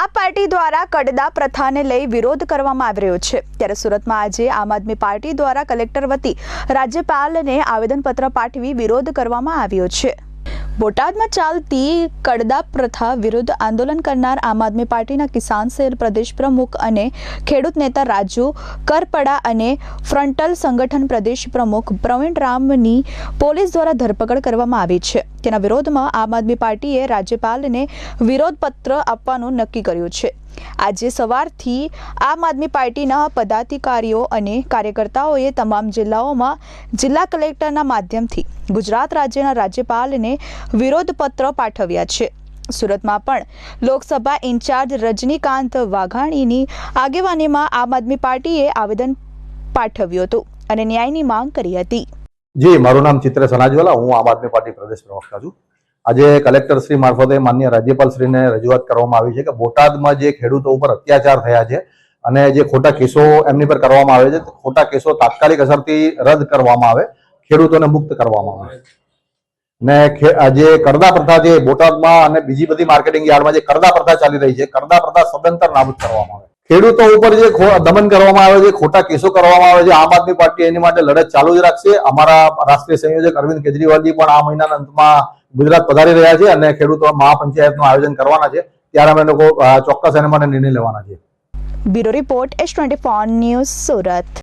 આ પાર્ટી દ્વારા કડદા પ્રથાને લઈ વિરોધ કરવામાં આવી રહ્યો છે. ત્યારે સુરતમાં આજે આમ આદમી પાર્ટી દ્વારા કલેક્ટર વતી રાજ્યપાલને આવેદનપત્ર પાઠવી વિરોધ કરવામાં આવ્યો છે. બોટાદમાં ચાલતી કડદા પ્રથા વિરુદ્ધ આંદોલન કરનાર આમ આદમી પાર્ટીના કિસાન સેલ પ્રદેશ પ્રમુખ અને ખેડૂત નેતા રાજુ કરપડા અને ફ્રન્ટલ સંગઠન પ્રદેશ પ્રમુખ પ્રવીણ રામની પોલીસ દ્વારા ધરપકડ કરવામાં આવી છે. તેના વિરોધમાં આમ આદમી પાર્ટીએ રાજ્યપાલને વિરોધપત્ર આપવાનું નક્કી કર્યું છે. આજે સવારથી આમ આદમી પાર્ટીના પદાધિકારીઓ અને કાર્યકર્તાઓએ તમામ જિલ્લાઓમાં જિલ્લા કલેક્ટરના માધ્યમથી ગુજરાત રાજ્યના રાજ્યપાલને વિરોધ પત્ર પાઠવ્યા છે. સુરતમાં પણ લોકસભા ઇન્ચાર્જ રજનીકાંત વાઘાણીની આગેવાનીમાં આમ આદમી પાર્ટીએ આવેદન પાઠવ્યું હતું અને ન્યાયની માંગ કરી હતી. જી, મારું નામ ચિત્ર સનાજવાલા હું આમ આદમી પાર્ટી પ્રદેશ પ્રવક્તા છું. આજે કલેક્ટર શ્રી મારફતે માન્ય રાજ્યપાલ શ્રીને રજૂઆત કરવામાં આવી છે કે બોટાદમાં જે ખેડૂતો ઉપર અત્યાચાર થયા છે અને જે ખોટા કેસો એમની પર કરવામાં આવે છે, ખોટા કેસો તાત્કાલિક અસરથી રદ કરવામાં આવે, ખેડૂતોને મુક્ત કરવામાં આવે. ને જે કરદા પ્રથા જે બોટાદમાં અને બીજી બધી માર્કેટિંગ યાર્ડમાં જે કરદા પ્રથા ચાલી રહી છે, કરદા પ્રથા સદંતર નાબૂદ કરવામાં આવે. ખેડૂતો ઉપર જે દમન કરવામાં આવે છે, ખોટા કેસો કરવામાં આવે છે, આમ આદમી પાર્ટી એની માટે લડત ચાલુ જ રાખશે. અમારા રાષ્ટ્રીય સંયોજક અરવિંદ કેજરીવાલજી પણ આ મહિનાના અંતમાં ગુજરાત પધારી રહ્યા છે અને ખેડૂતો મહાપંચાયતનું આયોજન કરવાના છે. ત્યારે અમે લોકો ચોક્કસ એને મને નિર્ણય લેવાના છે. Bureau report, S twenty news Surat.